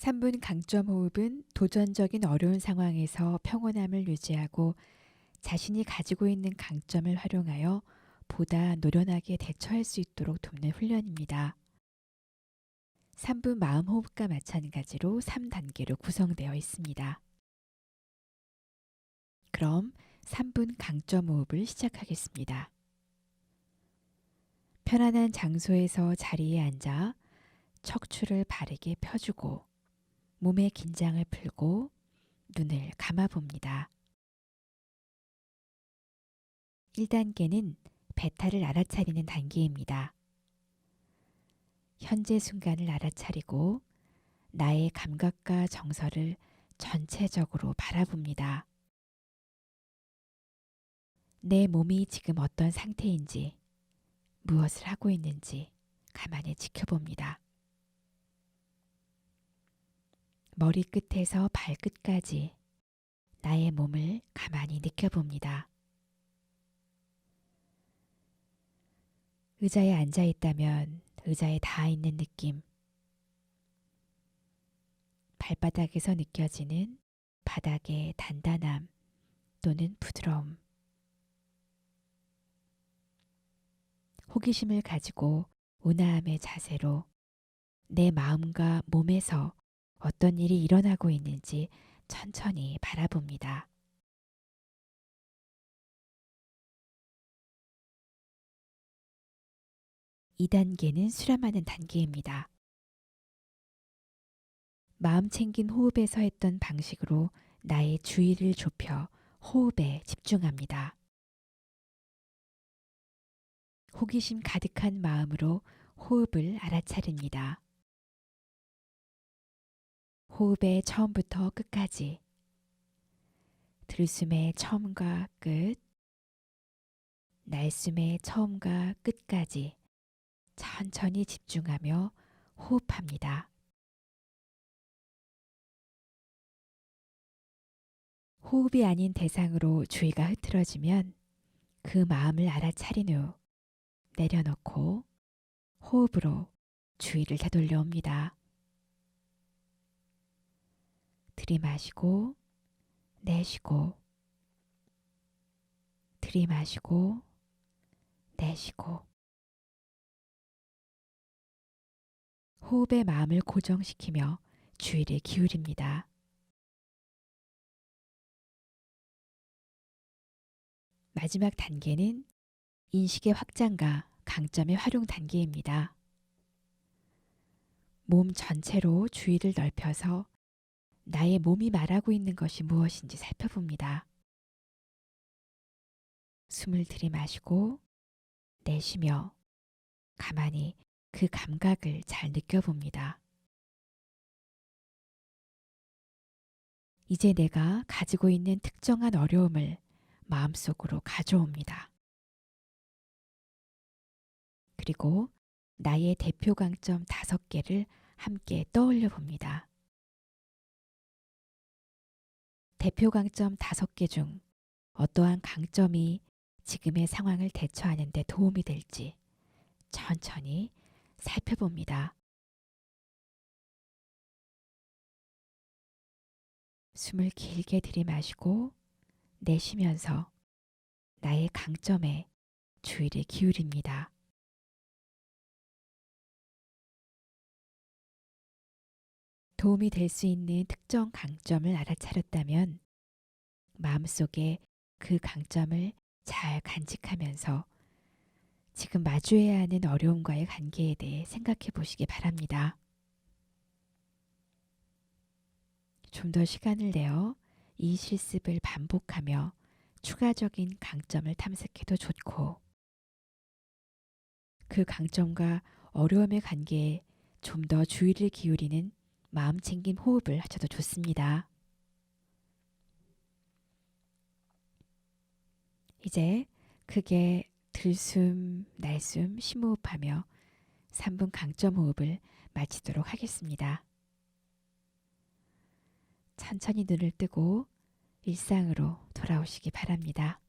3분 강점 호흡은 도전적인 어려운 상황에서 평온함을 유지하고 자신이 가지고 있는 강점을 활용하여 보다 노련하게 대처할 수 있도록 돕는 훈련입니다. 3분 마음 호흡과 마찬가지로 3단계로 구성되어 있습니다. 그럼 3분 강점 호흡을 시작하겠습니다. 편안한 장소에서 자리에 앉아 척추를 바르게 펴주고 몸의 긴장을 풀고 눈을 감아 봅니다. 1단계는 배탈을 알아차리는 단계입니다. 현재 순간을 알아차리고 나의 감각과 정서를 전체적으로 바라봅니다. 내 몸이 지금 어떤 상태인지, 무엇을 하고 있는지 가만히 지켜봅니다. 머리끝에서 발끝까지 나의 몸을 가만히 느껴봅니다. 의자에 앉아 있다면 의자에 닿아 있는 느낌, 발바닥에서 느껴지는 바닥의 단단함 또는 부드러움, 호기심을 가지고 온화함의 자세로 내 마음과 몸에서 어떤 일이 일어나고 있는지 천천히 바라봅니다. 이 단계는 수렴하는 단계입니다. 마음 챙긴 호흡에서 했던 방식으로 나의 주의를 좁혀 호흡에 집중합니다. 호기심 가득한 마음으로 호흡을 알아차립니다. 호흡의 처음부터 끝까지 들숨의 처음과 끝, 날숨의 처음과 끝까지 천천히 집중하며 호흡합니다. 호흡이 아닌 대상으로 주의가 흐트러지면 그 마음을 알아차린 후 내려놓고 호흡으로 주의를 되돌려 옵니다. 들이마시고 내쉬고 들이마시고 내쉬고 호흡의 마음을 고정시키며 주의를 기울입니다. 마지막 단계는 인식의 확장과 강점의 활용 단계입니다. 몸 전체로 주의를 넓혀서 나의 몸이 말하고 있는 것이 무엇인지 살펴봅니다. 숨을 들이마시고 내쉬며 가만히 그 감각을 잘 느껴봅니다. 이제 내가 가지고 있는 특정한 어려움을 마음속으로 가져옵니다. 그리고 나의 대표 강점 다섯 개를 함께 떠올려 봅니다. 대표 강점 다섯 개중 어떠한 강점이 지금의 상황을 대처하는 데 도움이 될지 천천히 살펴봅니다. 숨을 길게 들이마시고 내쉬면서 나의 강점에 주의를 기울입니다. 도움이 될 수 있는 특정 강점을 알아차렸다면 마음속에 그 강점을 잘 간직하면서 지금 마주해야 하는 어려움과의 관계에 대해 생각해 보시기 바랍니다. 좀 더 시간을 내어 이 실습을 반복하며 추가적인 강점을 탐색해도 좋고 그 강점과 어려움의 관계에 좀 더 주의를 기울이는 마음 챙김 호흡을 하셔도 좋습니다. 이제 크게 들숨, 날숨, 심호흡하며 3분 강점 호흡을 마치도록 하겠습니다. 천천히 눈을 뜨고 일상으로 돌아오시기 바랍니다.